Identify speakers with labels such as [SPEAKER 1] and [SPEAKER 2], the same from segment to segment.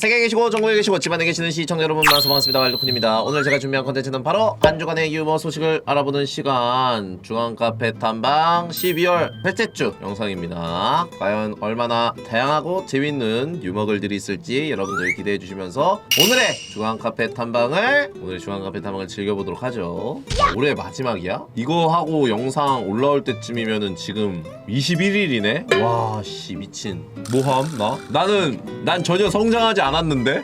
[SPEAKER 1] 세계에 계시고 전국에 계시고 집안에 계시는 시청자 여러분 반갑습니다 왈도쿤입니다 오늘 제가 준비한 컨텐츠는 바로 한 주간의 유머 소식을 알아보는 시간 중앙카페 탐방 12월 셋째 주 영상입니다 과연 얼마나 다양하고 재밌는 유머글들이 있을지 여러분들 기대해 주시면서 오늘의 중앙카페 탐방을 오늘의 중앙카페 탐방을 즐겨보도록 하죠 올해 마지막이야? 이거 하고 영상 올라올 때쯤이면은 지금 21일이네? 와 씨 미친 뭐함 나? 나는 난 전혀 성장하지 않 았는데?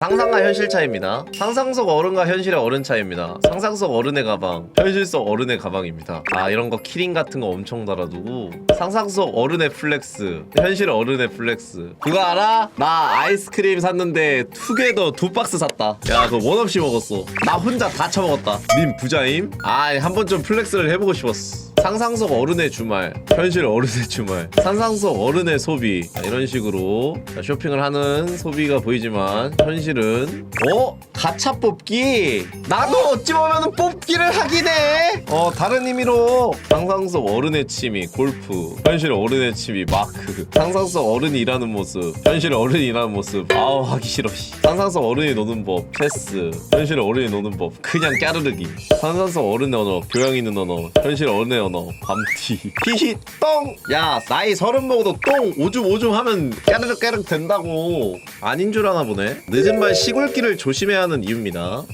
[SPEAKER 1] 상상과 현실 차이입니다. 상상 속 어른과 현실의 어른 차이입니다. 상상 속 어른의 가방, 현실 속 어른의 가방입니다. 아 이런 거 키링 같은 거 엄청 달아두고 상상 속 어른의 플렉스, 현실 어른의 플렉스. 그거 알아? 나 아이스크림 샀는데 투게더 두 박스 샀다. 야 그거 원 없이 먹었어. 나 혼자 다 처먹었다. 님 부자임? 아한번좀 플렉스를 해보고 싶었어. 상상 속 어른의 주말, 현실 어른의 주말, 상상 속 어른의 소비 자, 이런 식으로 자, 쇼핑을 하는 소비가 보이지만 현실은 어? 가차 뽑기 나도 어찌 보면 뽑기를 하긴 해. 어 다른 의미로 상상 속 어른의 취미 골프, 현실 어른의 취미 마크, 상상 속 어른이 일하는 모습, 현실 어른이 일하는 모습 아우 하기 싫어. 씨. 상상 속 어른이 노는 법 체스, 현실 어른이 노는 법 그냥 까르르기, 상상 속 어른의 언어 교양 있는 언어, 현실 어른의 언어 밤티. 히히 똥야 나이 서른 먹어도 똥 오줌 오줌 하면 까르륵 까르륵 된다고. 아닌 줄 아나 보네. 늦은 말 시골길을 조심해야 하는 이유입니다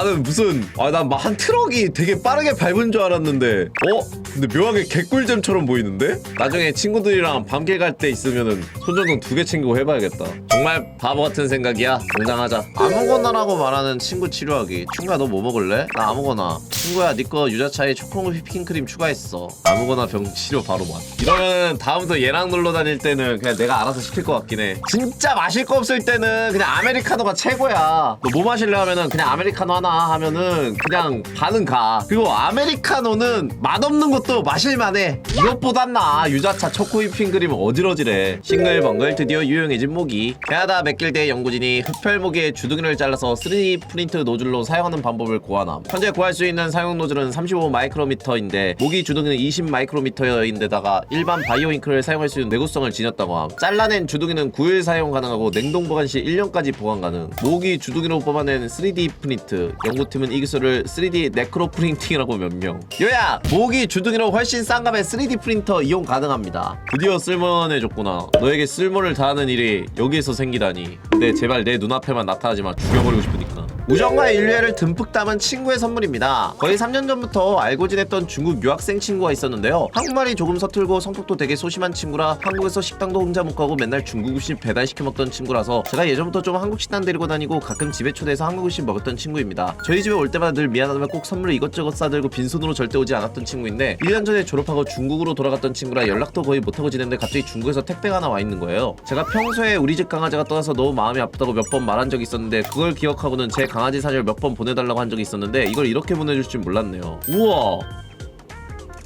[SPEAKER 1] 나는 무슨 아난한 트럭이 되게 빠르게 밟은 줄 알았는데 어? 근데 묘하게 개꿀잼처럼 보이는데? 나중에 친구들이랑 밤길 갈 때 있으면은 손전등 두 개 챙기고 해봐야겠다. 정말 바보 같은 생각이야. 당장하자. 아무거나라고 말하는 친구 치료하기. 친구야 너 뭐 먹을래? 나 아무거나. 친구야 니꺼 유자차에 초코우유 휘핑크림 추가했어. 아무거나 병 치료 바로 맛 이러면 다음부터 얘랑 놀러 다닐 때는 그냥 내가 알아서 시킬 것 같긴 해. 진짜 마실 거 없을 때는 그냥 아메리카노가 최고야. 너 뭐 마실래 하면은 그냥 아메리카노 하나 하면은 그냥 반은 가. 그리고 아메리카노는 맛없는 것도 마실만해. 이것보단 나 유자차 초코휘핑크림 어지러지래. 싱글벙글 드디어 유용해진 모기. 캐나다 맥길대 연구진이 흡혈모기의 주둥이를 잘라서 3D 프린트 노즐로 사용하는 방법을 고안함. 현재 구할 수 있는 사용 노즐은 35 마이크로미터인데 모기 주둥이는 20 마이크로미터인데다가 일반 바이오 잉크를 사용할 수 있는 내구성을 지녔다고 함. 잘라낸 주둥이는 9일 사용 가능하고 냉동 보관 시 1년까지 보관 가능. 모기 주둥이로 뽑아낸 3D 프린트 연구팀은 이 기술을 3D 네크로 프린팅이라고 명명. 요야! 모기 주둥이로 훨씬 싼 값에 3D 프린터 이용 가능합니다. 드디어 쓸모해줬구나. 너에게 쓸모를 다하는 일이 여기에서 생기다니. 근데 제발 내 눈앞에만 나타나지 마. 죽여버리고 싶으니까 우정과 인류애를 듬뿍 담은 친구의 선물입니다. 거의 3년 전부터 알고 지냈던 중국 유학생 친구가 있었는데요. 한국말이 조금 서툴고 성격도 되게 소심한 친구라 한국에서 식당도 혼자 못 가고 맨날 중국 음식 배달시켜 먹던 친구라서 제가 예전부터 좀 한국 식당 데리고 다니고 가끔 집에 초대해서 한국 음식 먹었던 친구입니다. 저희 집에 올 때마다 늘 미안하다며 꼭 선물을 이것저것 싸들고 빈손으로 절대 오지 않았던 친구인데 1년 전에 졸업하고 중국으로 돌아갔던 친구라 연락도 거의 못하고 지냈는데 갑자기 중국에서 택배가 하나 와 있는 거예요. 제가 평소에 우리 집 강아지가 떠나서 너무 마음이 아프다고 몇 번 말한 적이 있었는데 그걸 기억하고는 제 강아지 사진을 몇 번 보내달라고 한 적이 있었는데 이걸 이렇게 보내줄 줄 몰랐네요. 우와.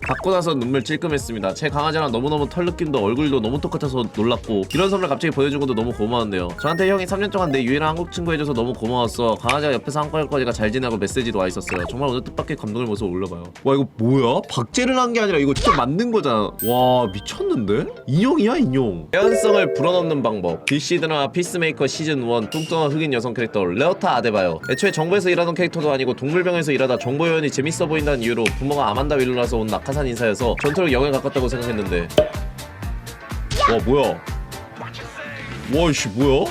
[SPEAKER 1] 받고 나서 눈물 찔끔했습니다. 제 강아지랑 너무너무 털 느낌도 얼굴도 너무 똑같아서 놀랐고 이런 선물 갑자기 보내준 것도 너무 고마운데요. 저한테 형이 3년 동안 내 유일한 한국 친구 해줘서 너무 고마웠어. 강아지가 옆에서 한꺼번까지가 잘 지내고 메시지도 와 있었어요. 정말 오늘 뜻밖의 감동을 모습 올려봐요. 와 이거 뭐야? 박제를 한 게 아니라 이거 직접 만든 거잖아. 와 미쳤는데? 인형이야 인형. 개연성을 불어넣는 방법. 빌시드나 피스메이커 시즌 1 뚱뚱한 흑인 여성 캐릭터 레오타 아데바요. 애초에 정부에서 일하던 캐릭터도 아니고 동물병에서 일하다 정보 요원이 재밌어 보인다는 이유로 부모가 아만다 윌로라서 온 낙하 산 인사여서 전투력 0에 가깝다고 생각했는데. 와 뭐야? 와이씨 뭐야?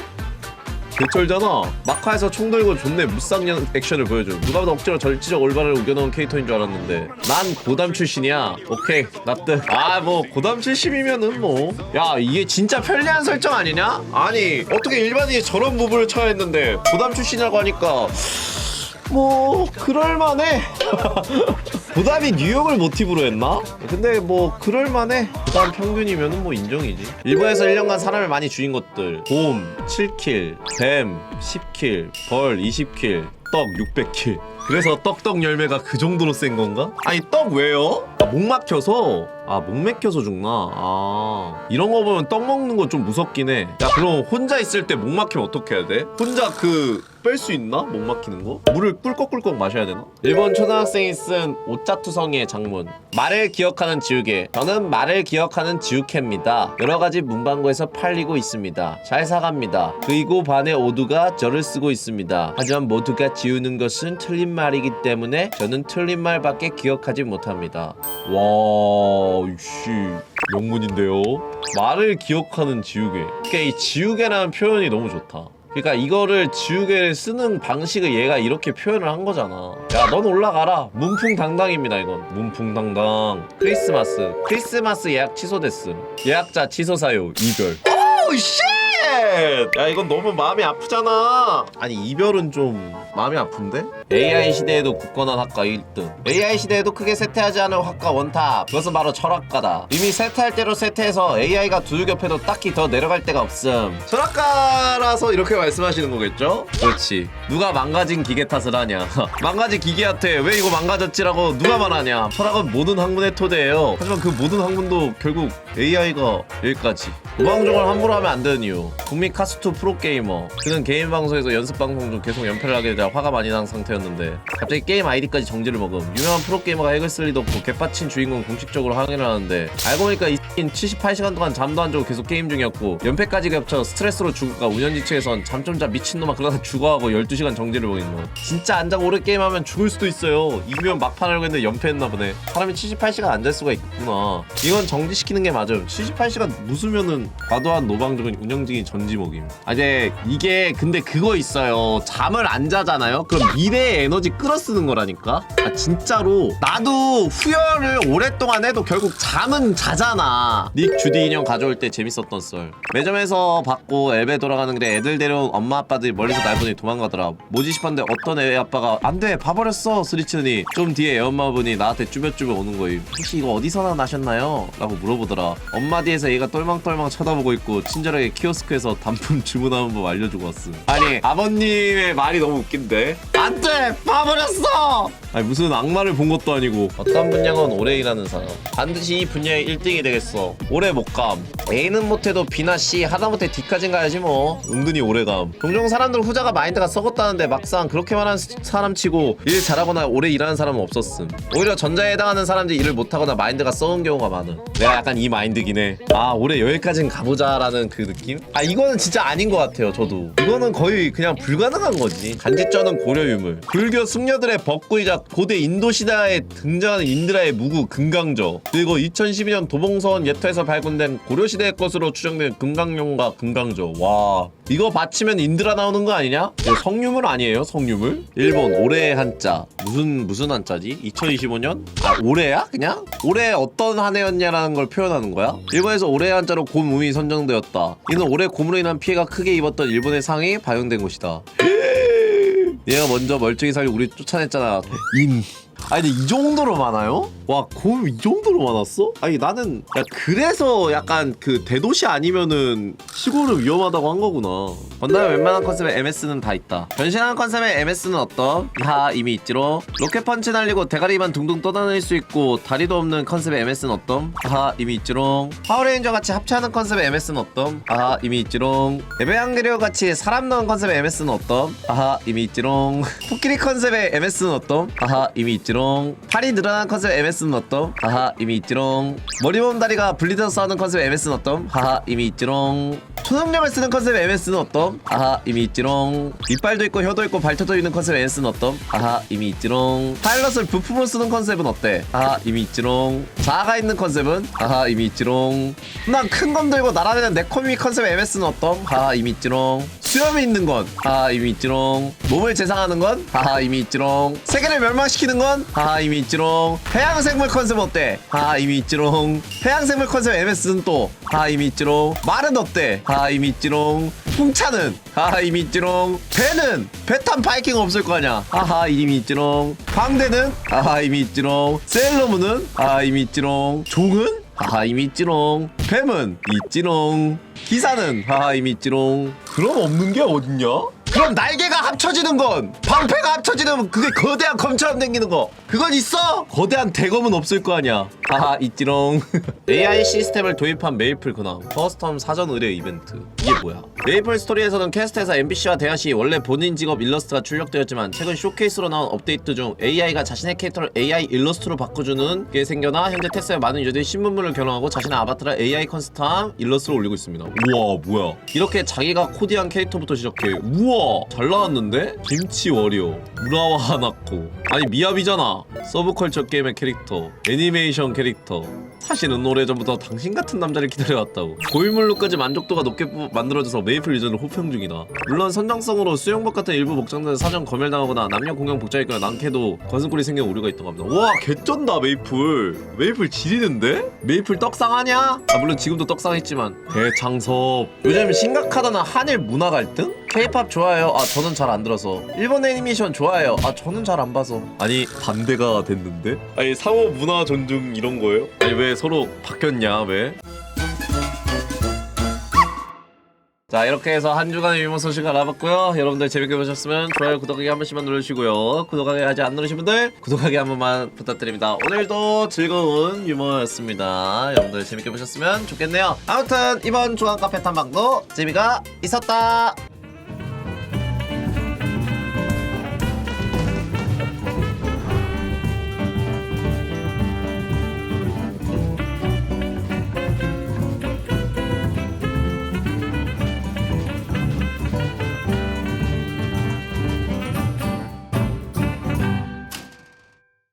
[SPEAKER 1] 개쩔잖아. 마카에서 총 들고 존내 무쌍년 액션을 보여줘. 누가 봐도 억지로 절지적 올바를 우겨넣은 캐릭터인 줄 알았는데. 난 고담 출신이야. 오케이 납득. 아 뭐 고담 출신이면은 뭐. 야 이게 진짜 편리한 설정 아니냐? 아니 어떻게 일반인이 저런 무브를 쳐야 했는데 고담 출신이라고 하니까 뭐 그럴만해 부담이 뉴욕을 모티브로 했나? 근데 뭐 그럴만해. 부담 평균이면은 뭐 인정이지. 일본에서 1년간 사람을 많이 죽인 것들. 곰 7킬 뱀 10킬 벌 20킬 떡 600킬 그래서 떡떡 열매가 그 정도로 센 건가? 아니 떡 왜요? 아, 목 막혀서 아목 막혀서 죽나 아 이런 거 보면 떡 먹는 거좀 무섭긴 해 야 그럼 혼자 있을 때 목 막히면 어떻게 해야 돼? 혼자 그 뺄 수 있나? 목 막히는 거? 물을 꿀꺽꿀꺽 마셔야 되나? 일본 초등학생이 쓴 오짜투성이의 장문 말을 기억하는 지우개 저는 말을 기억하는 지우개입니다 여러 가지 문방구에서 팔리고 있습니다 잘 사갑니다 그리고 반의 오두가 저를 쓰고 있습니다 하지만 모두가 지우는 것은 틀린 말이기 때문에 저는 틀린 말밖에 기억하지 못합니다 와 이씨 영문인데요 말을 기억하는 지우개 그러니까 이 지우개라는 표현이 너무 좋다 그러니까 이거를 지우개를 쓰는 방식을 얘가 이렇게 표현을 한 거잖아. 야, 넌 올라가라. 문풍당당입니다, 이건. 문풍당당. 크리스마스. 크리스마스 예약 취소됐음. 예약자 취소 사유. 이별. 오우 쉣! 야, 이건 너무 마음이 아프잖아. 아니, 이별은 좀 마음이 아픈데? AI 시대에도 굳건한 학과 1등. AI 시대에도 크게 세태하지 않은 학과 원탑. 그것은 바로 철학과다. 이미 세태할 대로 세태해서 AI가 두들겨패도 딱히 더 내려갈 데가 없음. 철학과라서 이렇게 말씀하시는 거겠죠? 그렇지. 누가 망가진 기계 탓을 하냐. 망가진 기계한테 왜 이거 망가졌지라고 누가 말하냐. 철학은 모든 학문의 토대예요. 하지만 그 모든 학문도 결국 AI가 여기까지. 무방종을 함부로 하면 안 되는 이유. 국민 카스투 프로게이머. 그는 개인 방송에서 연습 방송 중 계속 연패를 하게 되자 화가 많이 난 상태 였는데 갑자기 게임 아이디까지 정지를 먹음. 유명한 프로게이머가 핵을 쓸 리도 없고 개빠친 주인공 공식적으로 항의를 하는데 알고 보니까 이 X인 78시간 동안 잠도 안 자고 계속 게임 중이었고 연패까지 겹쳐 스트레스로 죽을까 운영지체에선 잠 좀 자 미친놈아 그러다 죽어하고 12시간 정지를 먹인 거 진짜 안 자고 오래 게임하면 죽을 수도 있어요. 이면 막판 하려고 했는데 연패했나 보네. 사람이 78시간 안 잘 수가 있구나. 이건 정지시키는 게 맞음 78시간 무수면은 과도한 노방적인 운영진이 전지 먹임. 아 이제 이게 근데 그거 있어요. 잠을 안 자잖아요? 그럼 미래 의 에너지 끌어 쓰는 거라니까? 아 진짜로. 나도 후열을 오랫동안 해도 결국 잠은 자잖아. 닉 주디 인형 가져올 때 재밌었던 썰. 매점에서 받고 앱에 돌아가는 길에 애들 데려온 엄마 아빠들이 멀리서 날 보니 도망가더라. 뭐지 싶었는데 어떤 애 아빠가 안돼 봐버렸어. 소리치더니 좀 뒤에 애 엄마분이 나한테 쭈뼛쭈뼛 오는 거임 혹시 이거 어디서나 나셨나요? 라고 물어보더라. 엄마 뒤에서 얘가 똘망똘망 쳐다보고 있고 친절하게 키오스크에서 단품 주문하는 법 알려주고 왔음. 아니 아버님의 말이 너무 웃긴데? 안돼 봐버렸어. 아니 무슨 악마를 본 것도 아니고. 어떤 분야건 오래 일하는 사람. 반드시 이 분야의 1등이 되겠어. 오래 못감. A는 못해도 B나 C 하다못해 D까진 가야지 뭐. 은근히 오래감. 종종 사람들 후자가 마인드가 썩었다는데 막상 그렇게만 한 사람 치고 일 잘하거나 오래 일하는 사람은 없었음. 오히려 전자에 해당하는 사람들이 일을 못하거나 마인드가 썩은 경우가 많음. 내가 약간 이 마인드긴 해아 올해 여기까진 가보자 라는 그 느낌? 아 이거는 진짜 아닌 것 같아요 저도. 이거는 거의 그냥 불가능한 거지. 간지쩌는 고려 유물 불교 승려들의 법구이자 고대 인도 시대에 등장하는 인드라의 무구 금강저 그리고 2012년 도봉서원 예터에서 발굴된 고려 시대의 것으로 추정된 금강룡과 금강저 와 이거 받치면 인드라 나오는 거 아니냐? 성유물 아니에요 성유물? 일본 올해의 한자 무슨 무슨 한자지? 2025년? 아 올해야 그냥? 올해 어떤 한 해였냐라는 걸 표현하는 거야? 일본에서 올해의 한자로 곰음이 선정되었다 이는 올해 곰으로 인한 피해가 크게 입었던 일본의 상이 발현된 곳이다 얘가 먼저 멀쩡히 살려 우리 쫓아냈잖아. 임. 아니 근데 이 정도로 많아요? 와, 곰 이 정도로 많았어? 아니 나는 야 그래서 약간 그 대도시 아니면은 시골은 위험하다고 한 거구나. 건담의 웬만한 컨셉의 MS는 다 있다. 변신하는 컨셉의 MS는 어떤? 하 이미 있지로. 로켓 펀치 날리고 대가리만 둥둥 떠다닐 수 있고 다리도 없는 컨셉의 MS는 어떤? 하 이미 있지롱. 파워레인저 같이 합체하는 컨셉의 MS는 어떤? 아 이미 있지롱. 에베앙게리오 같이 사람 넣은 컨셉의 MS는 어떤? 아하 이미 있지롱. 코끼리 컨셉의 MS는 어떤? 아하 이미 있지롱. 팔이 늘어난 컨셉의 MS는 어떤? 아하 이미 있지롱. 머리 몸 다리가 분리돼서 싸우는 컨셉의 MS는 어떤? 하하 이미 있지롱. 초능력을 쓰는 컨셉의 MS는 어떤? 아하 이미 있지롱. 이빨도 있고 혀도 있고 발톱도 있는 컨셉의 MS는 어떤? 아하 이미 있지롱. 파일럿을 부품으로 쓰는 컨셉은 어때? 아하 이미 있지롱. 자아가 있는 컨셉은? 아하 이미 있지롱. 난큰건 들고 날아다니는 네코미 컨셉의 MS는 어떤? 하하 이미 있지롱. 수염이 있는 건? 하하 이미 있지롱. 몸을 재상하는 건? 하하 이미 있지롱. 세계를 멸망시키는 건? 하하 이미 있지롱. 해양생물 컨셉 어때? 하하 이미 있지롱. 해양생물 컨셉 MS는 또? 하하 이미 있지롱. 말은 어때? 하하 이미 있지롱. 풍차는? 하하 이미 있지롱. 배는? 배탄 바이킹 없을 거 아냐? 하하 이미 있지롱. 광대는? 하하 이미 있지롱. 세일러문은? 하하 이미 있지롱. 종은? 하하 이미 있지롱. 뱀은? 있지롱. 기사는? 하하 이미 있지롱. 그럼 없는 게 어딨냐? 그럼 날개가 합쳐지는 건 방패가 합쳐지는 그게 거대한 검처럼 생기는 거. 그건 있어? 거대한 대검은 없을 거 아니야. 하하 있지롱. AI 시스템을 도입한 메이플 근황 커스텀 사전 의뢰 이벤트. 이게 뭐야? 메이플 스토리에서는 퀘스트에서 NPC와 대화 시 원래 본인 직업 일러스트가 출력되었지만 최근 쇼케이스로 나온 업데이트 중 AI가 자신의 캐릭터를 AI 일러스트로 바꿔주는 게 생겨나 현재 테스트에 많은 유저들이 신문물을 겨냥하고 자신의 아바타를 AI 컨스텀 일러스트로 올리고 있습니다. 우와 뭐야? 이렇게 자기가 코디한 캐릭터부터 시작해. 우와 잘 나왔는데? 김치 워리어 무라와 하나코. 아니 미야비잖아. 서브컬처 게임의 캐릭터 애니메이션 캐릭터. 사실은 오래전부터 당신 같은 남자를 기다려왔다고. 고인물로까지 만족도가 높게 부- 만들어져서 메이플 유저는 호평 중이다. 물론 선정성으로 수영복 같은 일부 복장들은 사전 검열당하거나 남녀 공용 복장이거나 난캐도 건승골이 생겨 오류가 있다고 합니다. 와 개쩐다 메이플. 메이플 지리는데? 메이플 떡상하냐? 아 물론 지금도 떡상했지만. 대창섭. 요즘 심각하다는 한일 문화 갈등? K-팝 좋아해요. 아 저는 잘 안 들어서. 일본 애니메이션 좋아해요. 아 저는 잘 안 봐서. 아니 반대가 됐는데? 아니 상호 문화 존중 이런 거예요? 아니 왜 서로 바뀌었냐 왜? 자 이렇게 해서 한 주간의 유머 소식 알아봤고요 여러분들 재밌게 보셨으면 좋아요 구독하기 한 번씩만 누르시고요 구독하기 아직 안 누르신 분들 구독하기 한 번만 부탁드립니다 오늘도 즐거운 유머였습니다 여러분들 재밌게 보셨으면 좋겠네요 아무튼 이번 중앙 카페 탐방도 재미가 있었다